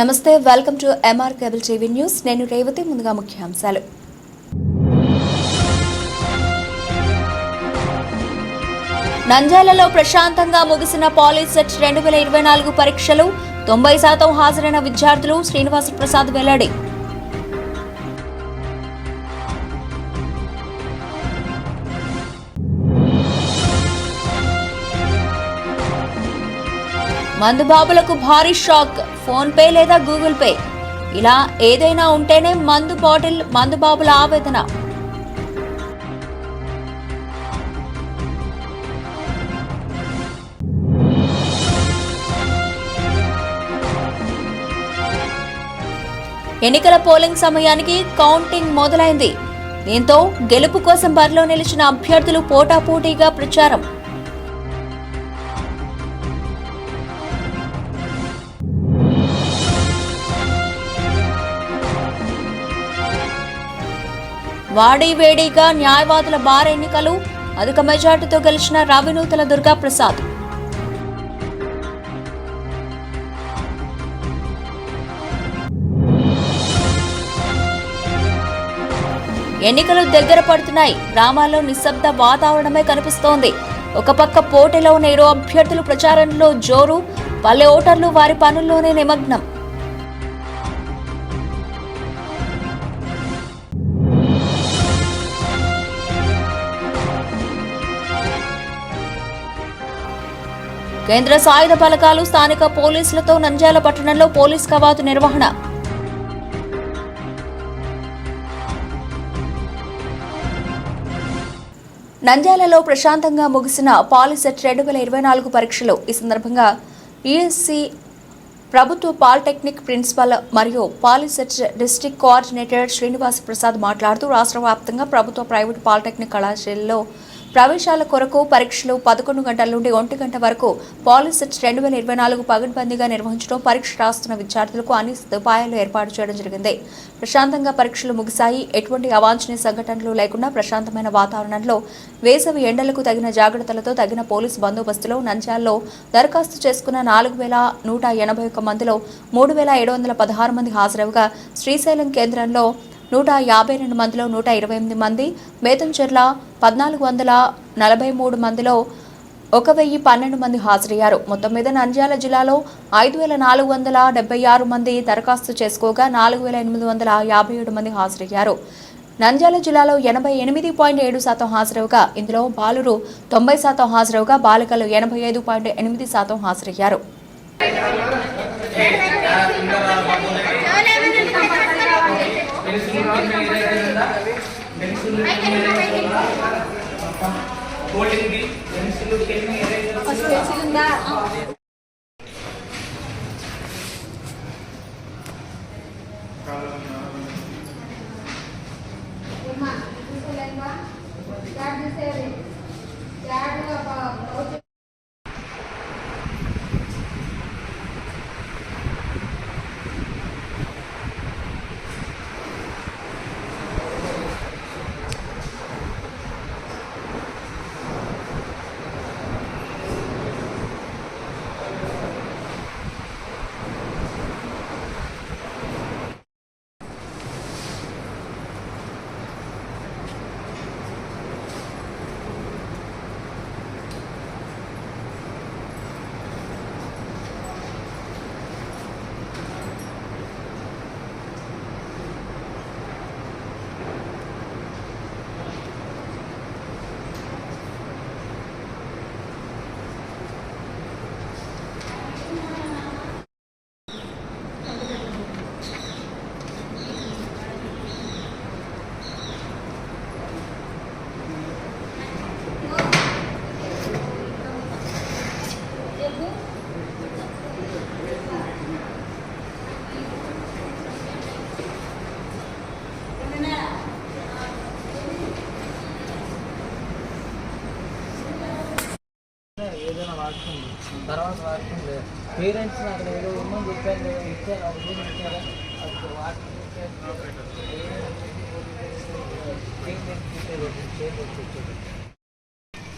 నమస్తే welcome to MR cable TV news నేను రేవతి ముందుగా ముఖ్యాంశాలు. నంద్యాలలో ప్రశాంతంగా ముగిసిన పాలిసెట్ రెండు వేల ఇరవై నాలుగు పరీక్షలు తొంభై శాతం హాజరైన విద్యార్థులు శ్రీనివాస ప్రసాద్ వెల్లడి. మందుబాబులకు భారీ షాక్. ఫోన్ పే లేదా గూగుల్ పే? ఇలా ఏదైనా ఉంటేనే మందు బాటిల్ మందుబాబుల ఆవేదన. ఎన్నికల పోలింగ్ సమయానికి కౌంటింగ్ మొదలైంది. దీంతో గెలుపు కోసం బరిలో నిలిచిన అభ్యర్థులు పోటాపోటీగా ప్రచారం. వాడివేడిగా న్యాయవాదుల బార్ ఎన్నికలు అధిక మెజార్టీతో గెలిచిన రావినూతల దుర్గా ప్రసాద్ ఎన్నికలు దగ్గర పడుతున్నాయి. గ్రామాల్లో నిశ్శబ్ద వాతావరణమే కనిపిస్తోంది. ఒక పక్క పోటీలో ఉన్న ఇరు అభ్యర్థులు ప్రచారంలో జోరు పల్లె ఓటర్లు వారి పనుల్లోనే నిమగ్నం. కేంద్ర సాయుధ బలగాలు స్థానిక పోలీసులతో నంద్యాల పట్టణంలో పోలీస్ కవాతు నిర్వహణ. నంద్యాలలో ప్రశాంతంగా ముగిసిన పాలిసెట్ రెండు వేల ఇరవై నాలుగు పరీక్షలు. ఈ సందర్భంగా ఈఎస్సి ప్రభుత్వ పాలిటెక్నిక్ ప్రిన్సిపల్ మరియు POLYCET district coordinator Srinivas Prasad మాట్లాడుతూ రాష్ట్ర వ్యాప్తంగా ప్రభుత్వ ప్రైవేటు పాలిటెక్నిక్ కళాశాలలో ప్రవేశాల కొరకు పరీక్షలు పదకొండు గంటల నుండి ఒంటి గంట వరకు పాలిసెట్ రెండు వేల ఇరవై నాలుగు పగడ్బందీగా నిర్వహించడం పరీక్ష రాస్తున్న విద్యార్థులకు అన్ని సదుపాయాలు ఏర్పాటు చేయడం జరిగింది. ప్రశాంతంగా పరీక్షలు ముగిశాయి. ఎటువంటి అవాంఛనీయ సంఘటనలు లేకుండా ప్రశాంతమైన వాతావరణంలో వేసవి ఎండలకు తగిన జాగ్రత్తలతో తగిన పోలీసు బందోబస్తులో నంద్యాలలో దరఖాస్తు చేసుకున్న నాలుగు వేల నూట ఎనభై ఒక్క మందిలో మూడు వేల ఏడు వందల పదహారు మంది హాజరవగా శ్రీశైలం కేంద్రంలో నూట యాభై రెండు మందిలో నూట ఇరవై ఎనిమిది మంది బేతంచెర్ల పద్నాలుగు వందల నలభై మూడు మందిలో ఒక వెయ్యి పన్నెండు మంది హాజరయ్యారు. మొత్తం మీద నంద్యాల జిల్లాలో ఐదు వేల నాలుగు వందల డెబ్బై ఆరు మంది దరఖాస్తు చేసుకోగా నాలుగు వేల ఎనిమిది వందల యాభై ఏడు మంది హాజరయ్యారు. నంద్యాల జిల్లాలో ఎనభై ఎనిమిది పాయింట్ ఏడు శాతం హాజరవగా ఇందులో బాలురు తొంభై శాతం హాజరవగా బాలికలు ఎనభై ఐదు పాయింట్ ఎనిమిది శాతం హాజరయ్యారు. కోటింగ్ది పెన్సిల్ పెన్ ఎరేజర్ ఏదైనా వాడుతుంది. తర్వాత వాడుతుంది. పేరెంట్స్ అక్కడ ఏదో ఉందని చెప్పారు కదా ఇచ్చారు అది కూడా ఇచ్చారా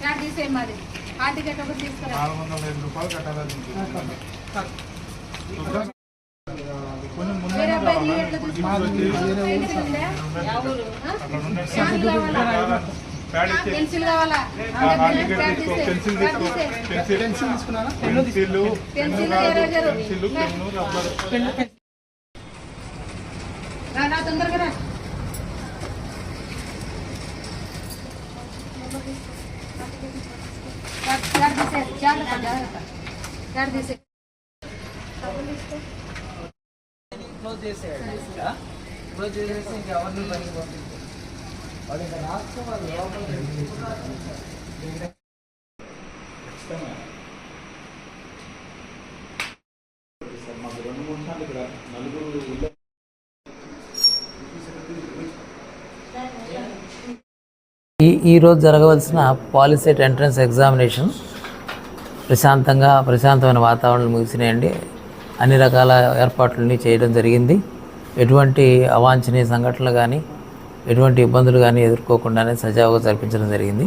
అది తీసేయి మరి. హాల్ టికెట్ ఒకటి తీసుకురా. నాలుగు వందల ఐదు రూపాయలు కట్టాలని బయటికి ఎట్లా తీసుకుంటారు? పెన్సిల్ కావాలా? Pencil pencil pencil pencil pencil pencil pen rubber. ఈ ఈరోజు జరగవలసిన పాలిసెట్ ఎంట్రన్స్ ఎగ్జామినేషన్ ప్రశాంతంగా ప్రశాంతమైన వాతావరణం ముగిసినాయండి. అన్ని రకాల ఏర్పాట్లని చేయడం జరిగింది. ఎటువంటి అవాంఛనీయ సంఘటనలు కానీ ఎటువంటి ఇబ్బందులు కానీ ఎదుర్కోకుండానే సజావుగా జరిపించడం జరిగింది.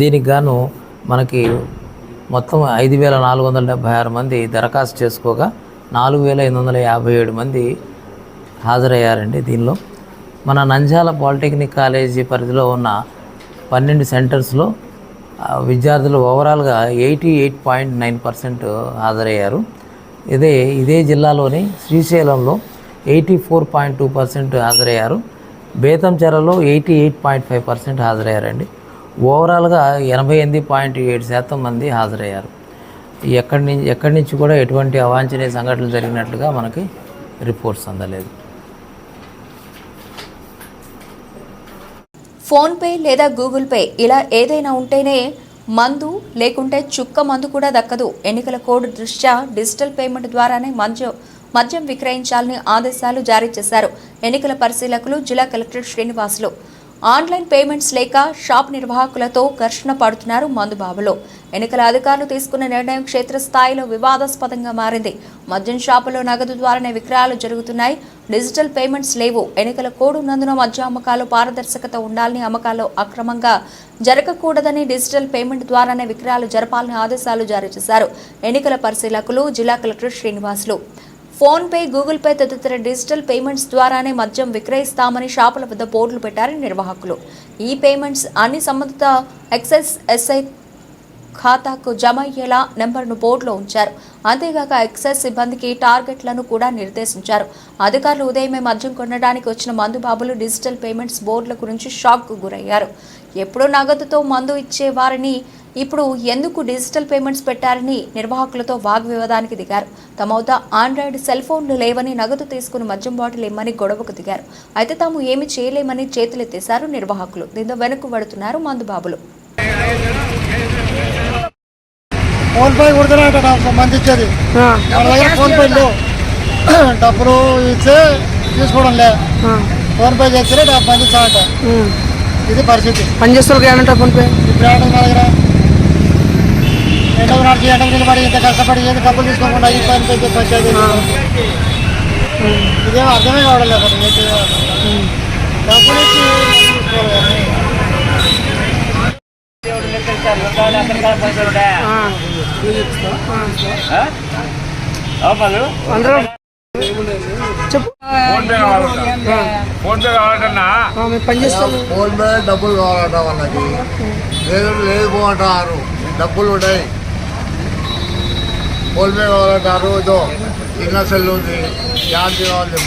దీనికి గాను మనకి మొత్తం ఐదు వేల నాలుగు వందల డెబ్భై ఆరు మంది దరఖాస్తు చేసుకోగా నాలుగు వేల ఎనిమిది వందల యాభై ఏడు మంది హాజరయ్యారండి దీనిలో. మన నంజాల పాలిటెక్నిక్ కాలేజీ పరిధిలో ఉన్న పన్నెండు సెంటర్స్లో విద్యార్థులు ఓవరాల్గా eighty eight point nine percent హాజరయ్యారు. ఇదే ఇదే జిల్లాలోని శ్రీశైలంలో eighty four point two percent హాజరయ్యారు. బేతంచెరలో eighty eight point five percent హాజరయ్యారండి. ఓవరాల్గా ఎనభై ఎనిమిది పాయింట్ ఏడు శాతం మంది హాజరయ్యారు. ఎక్కడి నుంచి ఎక్కడి నుంచి కూడా ఎటువంటి అవాంఛనీయ సంఘటనలు జరిగినట్లుగా మనకి రిపోర్ట్స్ అందలేదు. ఫోన్పే లేదా గూగుల్ పే ఇలా ఏదైనా ఉంటేనే మందు లేకుంటే చుక్క మందు కూడా దక్కదు. ఎన్నికల కోడ్ దృష్ట్యా డిజిటల్ పేమెంట్ ద్వారానే మద్యం మద్యం విక్రయించాలని ఆదేశాలు జారీ చేశారు. ఎన్నికల పరిశీలకులు జిల్లా కలెక్టర్ శ్రీనివాసులు. ఆన్లైన్ పేమెంట్స్ లేక షాప్ నిర్వాహకులతో ఘర్షణ పడుతున్నారు మందుబాబులో ఎన్నికల అధికారులు తీసుకున్న నిర్ణయం క్షేత్రస్థాయిలో వివాదాస్పదంగా మారింది. మద్యం షాపులో నగదు ద్వారానే విక్రయాలు జరుగుతున్నాయి. డిజిటల్ పేమెంట్స్ లేవు. ఎన్నికల కోడ్ ఉన్నందున మద్య అమ్మకాలు పారదర్శకత ఉండాలని అమ్మకాలు అక్రమంగా జరగకూడదని డిజిటల్ పేమెంట్ ద్వారానే విక్రయాలు జరపాలని ఆదేశాలు జారీ చేశారు ఎన్నికల పరిశీలకులు జిల్లా collector Srinivasulu. PhonePe Google pay తదితర డిజిటల్ పేమెంట్స్ ద్వారానే మద్యం విక్రయిస్తామని షాపుల వద్ద బోర్డులు పెట్టారు నిర్వాహకులు. ఈ పేమెంట్స్ అన్ని సంబంధిత ఎక్సైజ్ ఎస్ఐ ఖాతాకు జమ అయ్యేలా నెంబర్ను బోర్డులో ఉంచారు. అంతేగాక ఎక్సైజ్ సిబ్బందికి టార్గెట్లను కూడా నిర్దేశించారు. అధికారులు ఉదయమే మద్యం కొనడానికి వచ్చిన మందు బాబులు డిజిటల్ పేమెంట్స్ బోర్డుల గురించి షాక్కు గురయ్యారు. ఎప్పుడూ నగదుతో మందు ఇచ్చే వారిని ఇప్పుడు ఎందుకు డిజిటల్ పేమెంట్స్ పెట్టారని నిర్వాహకులతో వాగ్వివాదానికి దిగారు. తమ వద్ద ఆండ్రాయిడ్ సెల్ ఫోన్లు లేవని నగదు తీసుకుని మద్యం బాటిల్ ఇమ్మని గొడవకు దిగారు. అయితే తాము ఏమి చేయలేమని చేతులెత్తేశారు నిర్వాహకులు. దీంతో వెనుక పడుతున్నారు మందుబాబులు. ఫోన్ పే కొడుతున్నారట నాకు మంది ఇచ్చేది వాళ్ళ దగ్గర ఫోన్ పే లేవు. డబ్బులు ఇస్తే తీసుకోవడం లే. ఫోన్ పే చేస్తే మంది ఇది పరిస్థితి. పని చేస్తారు ఏమంటారు ఫోన్ పే? ఇప్పుడు ఏమంటారు దగ్గర ఎండకు నాటికి ఎండకు నిలబడి ఇంత కష్టపడి ఏది డబ్బులు తీసుకోకుండా ఈ పని పే పంచాయతీ ఇదేమో అర్థమే కావడం లేదు అసలు ఏం చేయాలో. డబ్బులు ఇచ్చి ఫోన్ పే డబ్బులు కావాలట వాళ్ళకి. లేదు లేదు అంటారు. డబ్బులు ఉన్నాయి పే కావాలంటారు ఇదో చిన్న సెల్ ఉంది. యాంటీ కావాలి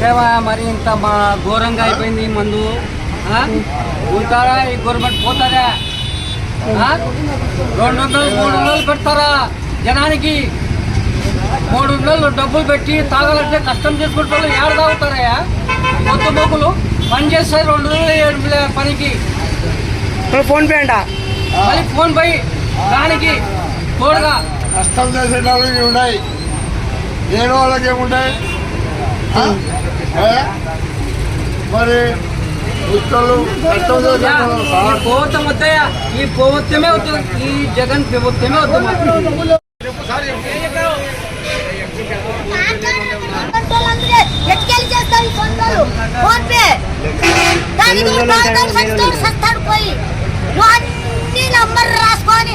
లేవా మరి ఇంత మా ఘోరంగా అయిపోయింది ఈ మందు? ఉంటారా? ఈ గవర్నమెంట్ పోతారా? రెండు వందలు మూడు వందలు పెడతారా జనానికి? మూడు వందలు డబ్బులు పెట్టి తాగాలంటే కష్టం చేసుకుంటే వాళ్ళు ఏడ తాగుతారయ్యా? కొత్త మొక్కులు పని చేస్తే రెండు వందలు పనికి. ఫోన్ పే అంట. మళ్ళీ ఫోన్ పై దానికి తోడుగా కష్టం చేసే వాళ్ళకి ఉన్నాయి. లేని వాళ్ళకి ఏముంటాయి? మరి ప్రభుత్వం వద్దయా ఈ ప్రభుత్వమే వద్దు. ఈ జగన్ ప్రభుత్వమే వద్దు దానికి నువ్వు తాగుతాడు సస్తాడు సస్తాడు పోయి నువ్వు అన్ని నంబర్ రాసుకొని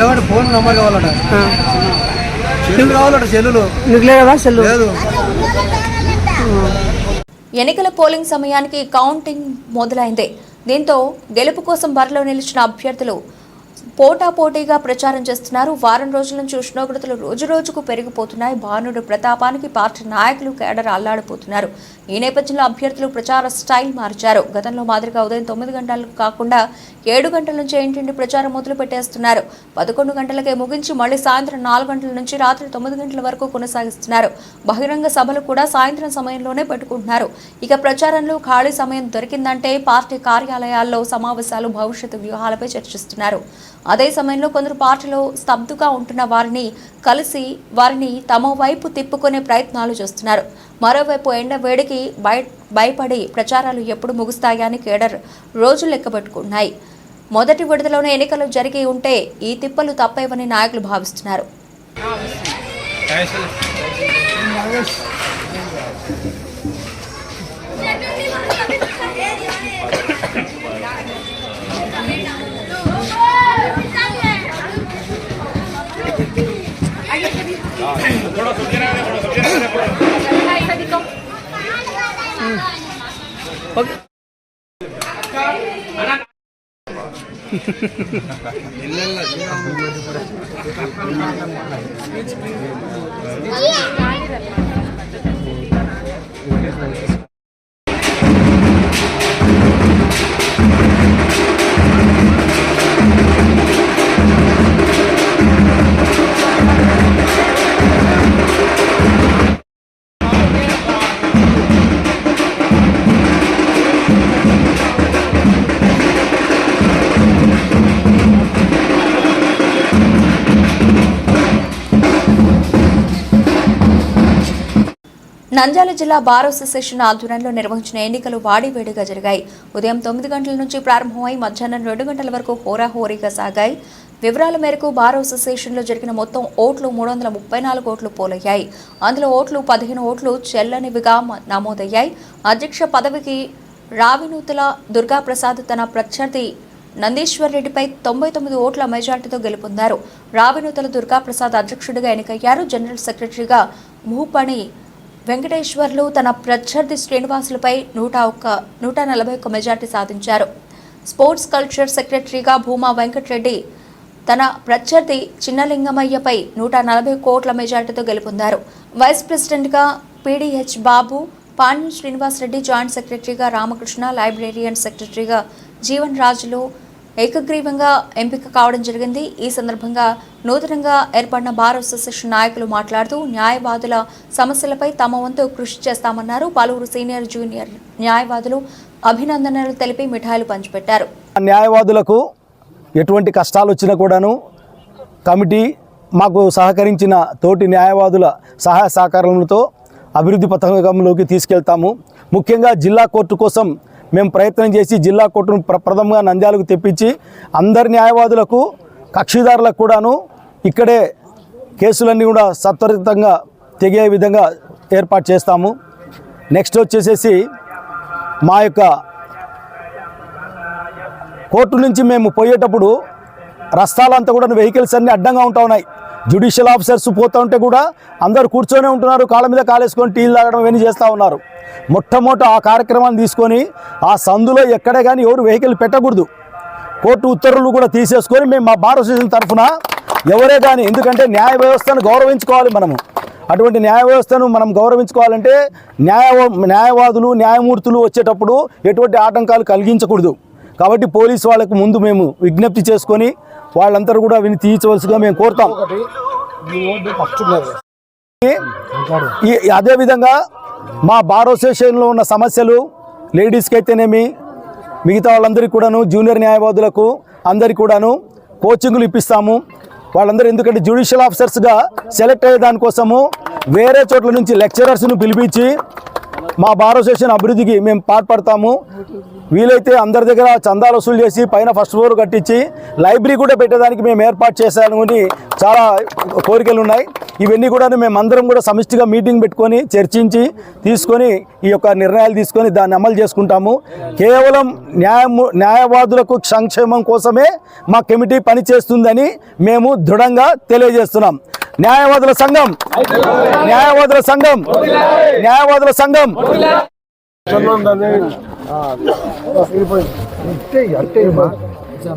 ఏమంటే ఫోన్ నెంబర్ కావాలట. ఆ. సెల్లు కావాలట సెల్లులు నీకు లేదా సెల్లు లేదు. ఎన్నికల పోలింగ్ సమయానికి కౌంటింగ్ మొదలైంది. దీంతో గెలుపు కోసం బరిలో నిలిచిన అభ్యర్థులు పోటాపోటీగా ప్రచారం చేస్తున్నారు. వారం రోజుల నుంచి ఉష్ణోగ్రతలు రోజు రోజుకు పెరిగిపోతున్నాయి. భానుడు ప్రతాపానికి పార్టీ నాయకులు కేడర్ అల్లాడిపోతున్నారు. ఈ నేపథ్యంలో అభ్యర్థులు ప్రచార స్టైల్ మార్చారు. గతంలో మాదిరిగా ఉదయం తొమ్మిది గంటలకు కాకుండా ఏడు గంటల నుంచి ఇంటింటి ప్రచారం మొదలు పెట్టేస్తున్నారు. పదకొండు గంటలకే ముగించి మళ్ళీ సాయంత్రం నాలుగు గంటల నుంచి రాత్రి తొమ్మిది గంటల వరకు కొనసాగిస్తున్నారు. బహిరంగ సభలు కూడా సాయంత్రం సమయంలోనే పెట్టుకుంటున్నారు. ఇక ప్రచారంలో ఖాళీ సమయం దొరికిందంటే పార్టీ కార్యాలయాల్లో సమావేశాలు భవిష్యత్తు వ్యూహాలపై చర్చిస్తున్నారు. అదే సమయంలో కొందరు పార్టీలో స్తబ్దుగా ఉంటున్న వారిని కలిసి వారిని తమ వైపు తిప్పుకునే ప్రయత్నాలు చేస్తున్నారు. మరోవైపు ఎండ వేడికి భయ భయపడి ప్రచారాలు ఎప్పుడు ముగుస్తాయని కేడర్ రోజులు లెక్కబెట్టుకున్నాయి మొదటి విడతలోనే ఎన్నికలు జరిగి ఉంటే ఈ తిప్పలు తప్పేవని నాయకులు భావిస్తున్నారు. ஓகே இல்ல இல்ல ஸ்பீச் నంద్యాల జిల్లా బార్ అసోసియేషన్ ఆధ్వర్యంలో నిర్వహించిన ఎన్నికలు వాడివేడిగా జరిగాయి. ఉదయం తొమ్మిది గంటల నుంచి ప్రారంభమై మధ్యాహ్నం రెండు గంటల వరకు హోరాహోరీగా సాగాయి. వివరాల మేరకు బార్ అసోసియేషన్లో జరిగిన మొత్తం ఓట్లు మూడు వందల ముప్పై నాలుగు ఓట్లు పోలయ్యాయి. అందులో ఓట్లు పదిహేను ఓట్లు చెల్లనివిగా నమోదయ్యాయి. అధ్యక్ష పదవికి రావినూతుల దుర్గాప్రసాద్ తన ప్రత్యర్థి నందీశ్వర్ రెడ్డిపై తొంభై తొమ్మిది ఓట్ల మెజార్టీతో గెలుపొందారు. రావినూతల దుర్గాప్రసాద్ అధ్యక్షుడిగా ఎన్నికయ్యారు. జనరల్ సెక్రటరీగా మూపణి వెంకటేశ్వర్లు తన ప్రత్యర్థి శ్రీనివాసులపై నూట ఒక్క నూట నలభై ఒక్క మెజార్టీ సాధించారు. స్పోర్ట్స్ కల్చర్ సెక్రటరీగా భూమా వెంకటరెడ్డి తన ప్రత్యర్థి చిన్నలింగమయ్యపై నూట నలభై కోట్ల మెజార్టీతో గెలుపొందారు. వైస్ ప్రెసిడెంట్గా పీడీహెచ్ బాబు పాండ్యం శ్రీనివాసరెడ్డి జాయింట్ సెక్రటరీగా రామకృష్ణ లైబ్రేరియన్ సెక్రటరీగా జీవన్ రాజులు ఏకగ్రీవంగా ఎంపిక కావడం జరిగింది. ఈ సందర్భంగా నూతనంగా ఏర్పడిన బార్ అసోసియేషన్ నాయకులు మాట్లాడుతూ న్యాయవాదుల సమస్యలపై తమ వంతు కృషి చేస్తామన్నారు. పలువురు సీనియర్ జూనియర్ న్యాయవాదులు అభినందనలు తెలిపి మిఠాయిలు పంచిపెట్టారు. న్యాయవాదులకు ఎటువంటి కష్టాలు వచ్చినా కూడాను కమిటీ మాకు సహకరించిన తోటి న్యాయవాదుల సహాయ సహకారములతో అభివృద్ధి పథకంలోకి తీసుకెళ్తాము. ముఖ్యంగా జిల్లా కోర్టు కోసం మేము ప్రయత్నం చేసి జిల్లా కోర్టును ప్రప్రథమంగా నంద్యాలకు తెప్పించి అందరి న్యాయవాదులకు కక్షిదారులకు కూడాను ఇక్కడే కేసులన్నీ కూడా సత్వరితంగా తెగే విధంగా ఏర్పాటు చేస్తాము. నెక్స్ట్ వచ్చేసేసి మా యొక్క కోర్టు నుంచి మేము పోయేటప్పుడు రస్తాలంతా కూడా వెహికల్స్ అన్నీ అడ్డంగా ఉంటా ఉన్నాయి. జ్యుడిషియల్ ఆఫీసర్స్ పోతూ ఉంటే కూడా అందరు కూర్చొనే ఉంటున్నారు కాళ్ళ మీద కాలేసుకొని టీలు తాగడం ఇవన్నీ చేస్తూ ఉన్నారు. మొట్టమొదట ఆ కార్యక్రమాన్ని తీసుకొని ఆ సందులో ఎక్కడే కానీ ఎవరు వెహికల్ పెట్టకూడదు. కోర్టు ఉత్తర్వులు కూడా తీసేసుకొని మేము మా బార్ అసోసియేషన్ తరఫున ఎవరే కానీ ఎందుకంటే న్యాయ వ్యవస్థను గౌరవించుకోవాలి మనము. అటువంటి న్యాయ వ్యవస్థను మనం గౌరవించుకోవాలంటే న్యాయ న్యాయవాదులు న్యాయమూర్తులు వచ్చేటప్పుడు ఎటువంటి ఆటంకాలు కలిగించకూడదు. కాబట్టి పోలీసు వాళ్ళకు ముందు మేము విజ్ఞప్తి చేసుకొని వాళ్ళందరూ కూడా విని తీర్చవలసిగా మేము కోరుతాం. అదేవిధంగా మా బార్ అసోసియేషన్లో ఉన్న సమస్యలు లేడీస్కి అయితేనేమి మిగతా వాళ్ళందరికీ కూడాను జూనియర్ న్యాయవాదులకు అందరికీ కూడాను కోచింగ్లు ఇప్పిస్తాము. వాళ్ళందరూ ఎందుకంటే జ్యుడిషియల్ ఆఫీసర్స్గా సెలెక్ట్ అయ్యే దానికోసము వేరే చోట్ల నుంచి లెక్చరర్స్ను పిలిపించి మా బార్ అసోసియేషన్ అభివృద్ధికి మేము పాటుపడతాము వీలైతే అందరి దగ్గర చందాలు వసూలు చేసి పైన ఫస్ట్ ఫ్లోర్ కట్టించి లైబ్రరీ కూడా పెట్టేదానికి మేము ఏర్పాటు చేశామని చాలా కోరికలు ఉన్నాయి. ఇవన్నీ కూడా మేము అందరం కూడా సమిష్టిగా మీటింగ్ పెట్టుకొని చర్చించి తీసుకొని ఈ యొక్క నిర్ణయాలు తీసుకొని దాన్ని అమలు చేసుకుంటాము. కేవలం న్యాయము న్యాయవాదులకు సంక్షేమం కోసమే మా కమిటీ పనిచేస్తుందని మేము దృఢంగా తెలియజేస్తున్నాం. న్యాయవాదుల సంఘం. న్యాయవాదుల సంఘం. న్యాయవాదుల సంఘం.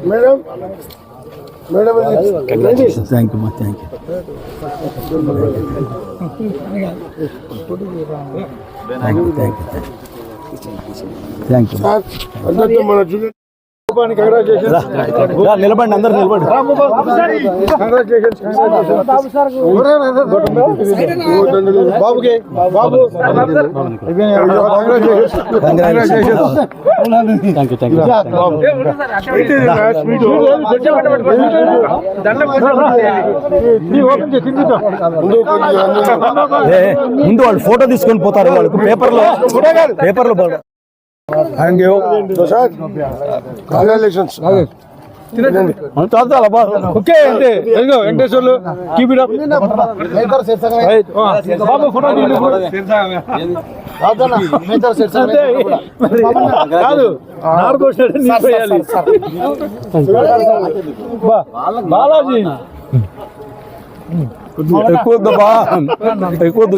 మేడం మేడం థ్యాంక్ యూ మా thank you thank you thank you thank you నిలబడండి అందరు నిలబడి. బాబుకి బాబు. ఏ, ముందు వాళ్ళు ఫోటో తీసుకొని పోతారు వాళ్ళకు. పేపర్లో పేపర్లో పోతారు. థ్యాంక్ యూ కంగ్రాచులేషన్స్ మన తాత అబ్బా. ఓకే అంతే వెంకటేశ్వర్లు కీప్ ఇట్ అప్ బాబు ఫోటో కాదు నార్కోషన్ బాలాజీ ఎక్కువ వద్దు బా. ఎక్కువ వద్దు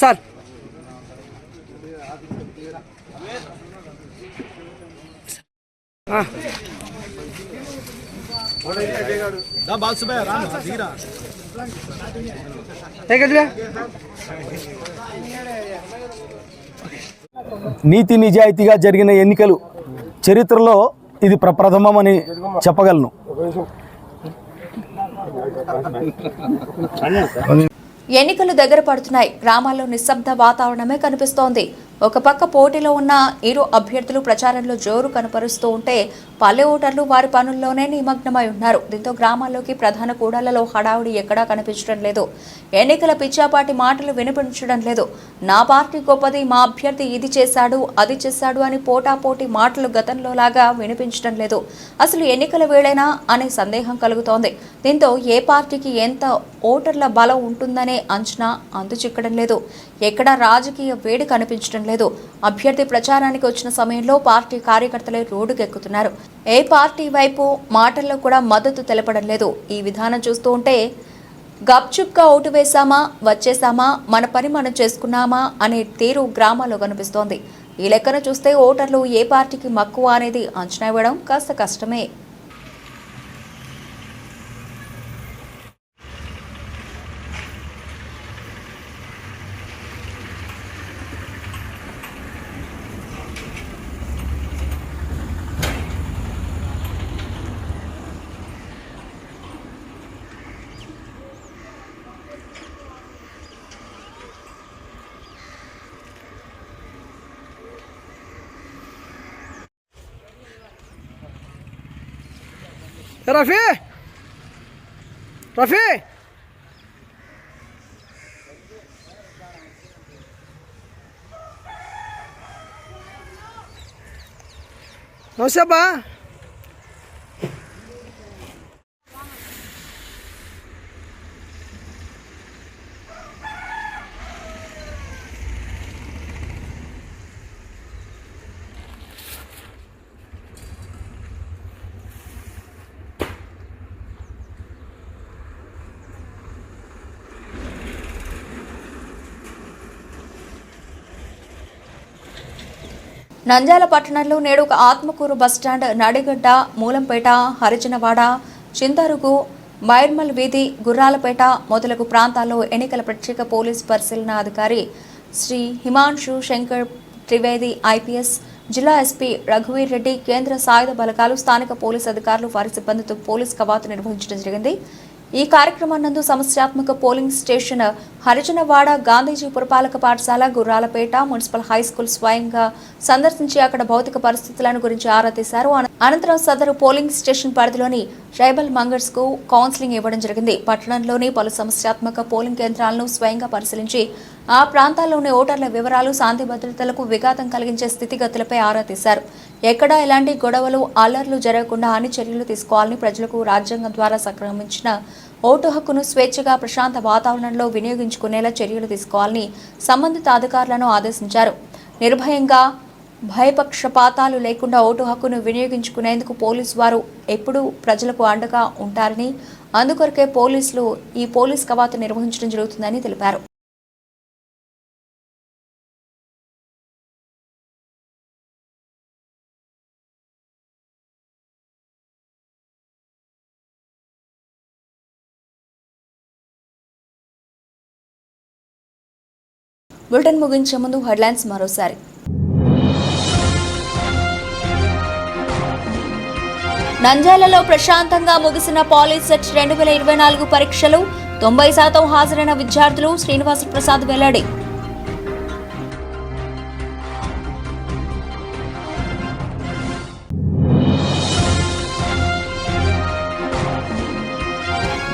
సార్. నీతి నిజాయితీగా జరిగిన ఎన్నికలు చరిత్రలో ఇది ప్రప్రథమమని చెప్పగలను. ఎన్నికలు దగ్గర పడుతున్నాయి. గ్రామాల్లో నిశ్శబ్ద వాతావరణమే కనిపిస్తోంది. ఒక పక్క పోటీలో ఉన్న ఇరు అభ్యర్థులు ప్రచారంలో జోరు కనపరుస్తూ ఉంటే పల్లె ఓటర్లు వారి పనుల్లోనే నిమగ్నమై ఉన్నారు. దీంతో గ్రామాల్లోకి ప్రధాన కూడళ్ళలో హడావుడి ఎక్కడా కనిపించడం లేదు. ఎన్నికల పిచ్చాపాటి మాటలు వినిపించడం లేదు. నా పార్టీ గొప్పది మా అభ్యర్థి ఇది చేశాడు అది చేశాడు అని పోటాపోటీ మాటలు గతంలో లాగా వినిపించడం లేదు. అసలు ఎన్నికల వేళైనా అనే సందేహం కలుగుతోంది. దీంతో ఏ పార్టీకి ఎంత ఓటర్ల బలం ఉంటుందనే అంచనా అందుచిక్కడం లేదు. ఎక్కడా రాజకీయ వేడి కనిపించడం లేదు. అభ్యర్థి ప్రచారానికి వచ్చిన సమయంలో పార్టీ కార్యకర్తలే రోడ్డుకెక్కుతున్నారు. ఏ పార్టీ వైపు మాటల్లో కూడా మద్దతు తెలపడం లేదు. ఈ విధానం చూస్తూ ఉంటే గప్చుప్గా ఓటు వేశామా వచ్చేసామా మన పని మనం చేసుకున్నామా అనే తీరు గ్రామాల్లో కనిపిస్తోంది. ఈ లెక్కన చూస్తే ఓటర్లు ఏ పార్టీకి మక్కువ అనేది అంచనా వేయడం కాస్త కష్టమే. Ravi! Ravi! Não se abar. Nandyal పట్టణంలో నేడు ఒక ఆత్మకూరు బస్టాండ్ నడిగడ్డ మూలంపేట హరిజనవాడ చింతరుగు మైర్మల్ వీధి గుర్రాలపేట మొదలగు ప్రాంతాల్లో ఎన్నికల ప్రత్యేక పోలీస్ పరిశీలన అధికారి శ్రీ హిమాంశు శంకర్ త్రివేది ఐపీఎస్ జిల్లా ఎస్పీ రఘువీర్ రెడ్డి కేంద్ర సాయుధ బలగాలు స్థానిక పోలీస్ అధికారులు వారి సిబ్బందితో పోలీస్ కవాతు నిర్వహించడం జరిగింది. ఈ కార్యక్రమానందు సమస్యాత్మక పోలింగ్ స్టేషన్ హరిజనవాడ గాంధీజీ పురపాలక పాఠశాల గుర్రాలపేట మున్సిపల్ హై స్కూల్ స్వయంగా సందర్శించి అక్కడ భౌతిక పరిస్థితులను గురించి ఆరా తీశారు. అనంతరం సదరు పోలింగ్ స్టేషన్ పరిధిలోని ట్రైబల్ మంగర్స్కు కౌన్సిలింగ్ ఇవ్వడం జరిగింది. పట్టణంలోని పలు సమస్యాత్మక పోలింగ్ కేంద్రాలను స్వయంగా పరిశీలించి ఆ ప్రాంతాల్లోని ఓటర్ల వివరాలు శాంతి భద్రతలకు విఘాతం కలిగించే స్థితిగతులపై ఆరా తీశారు. ఎక్కడా ఎలాంటి గొడవలు అల్లర్లు జరగకుండా అన్ని చర్యలు తీసుకోవాలని ప్రజలకు రాజ్యాంగం ద్వారా సంక్రమించిన ఓటు హక్కును స్వేచ్ఛగా ప్రశాంత వాతావరణంలో వినియోగించుకునేలా చర్యలు తీసుకోవాలని సంబంధిత అధికారులను ఆదేశించారు. నిర్భయంగా భయపక్షపాతాలు లేకుండా ఓటు హక్కును వినియోగించుకునేందుకు పోలీసు వారు ఎప్పుడూ ప్రజలకు అండగా ఉంటారని అందుకొరకే పోలీసులు ఈ పోలీస్ కవాతు నిర్వహించడం జరుగుతుందని తెలిపారు. బులెటిన్ ముగించే ముందు హెడ్లైన్స్ మరోసారి నంద్యాలలో ప్రశాంతంగా ముగిసిన పాలిసెట్ రెండు వేల ఇరవై నాలుగు పరీక్షలు తొంభై శాతం హాజరైన విద్యార్థులు శ్రీనివాస ప్రసాద్ వెల్లడి.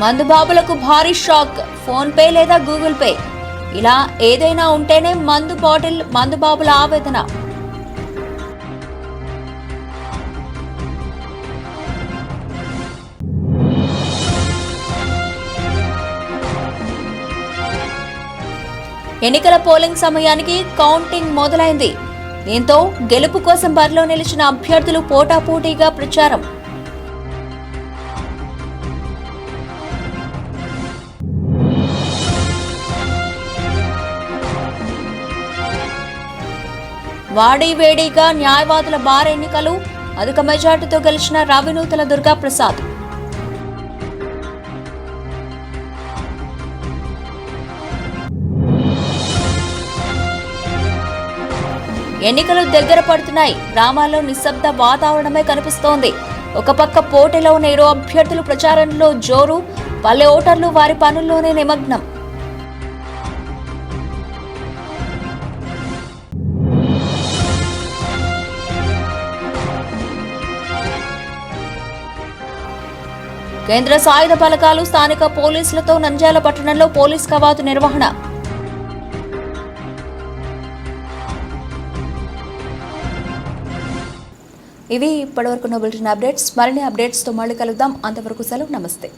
మందుబాబులకు భారీ షాక్ ఫోన్ పే లేదా గూగుల్ పే? ఇలా ఏదైనా ఉంటేనే మందు బాటిల్ మందుబాబుల ఆవేదన. ఎన్నికల పోలింగ్ సమయానికి కౌంటింగ్ మొదలైంది. దీంతో గెలుపు కోసం బరిలో నిలిచిన అభ్యర్థులు పోటాపోటీగా ప్రచారం. వాడివేడిగా న్యాయవాదుల బార్ ఎన్నికలు అధిక మెజార్టీతో గెలిచిన రవినూతల దుర్గా ఎన్నికలు దగ్గర పడుతున్నాయి. గ్రామాల్లో నిశ్శబ్ద వాతావరణమే కనిపిస్తోంది. ఒక పక్క పోటీలో ఉన్న ఇరు అభ్యర్థులు ప్రచారంలో జోరు పల్లె ఓటర్లు వారి పనుల్లోనే నిమగ్నం. కేంద్ర సాయుధ బలగాలు స్థానిక పోలీసులతో నంద్యాల పట్టణంలో పోలీస్ కవాతు నిర్వహణ. ఇవి ఇప్పటివరకు బులెటిన్ అప్డేట్స్ మరిన్ని అప్డేట్స్తో మళ్ళీ కలుద్దాం. అంతవరకు సెలవు. నమస్తే.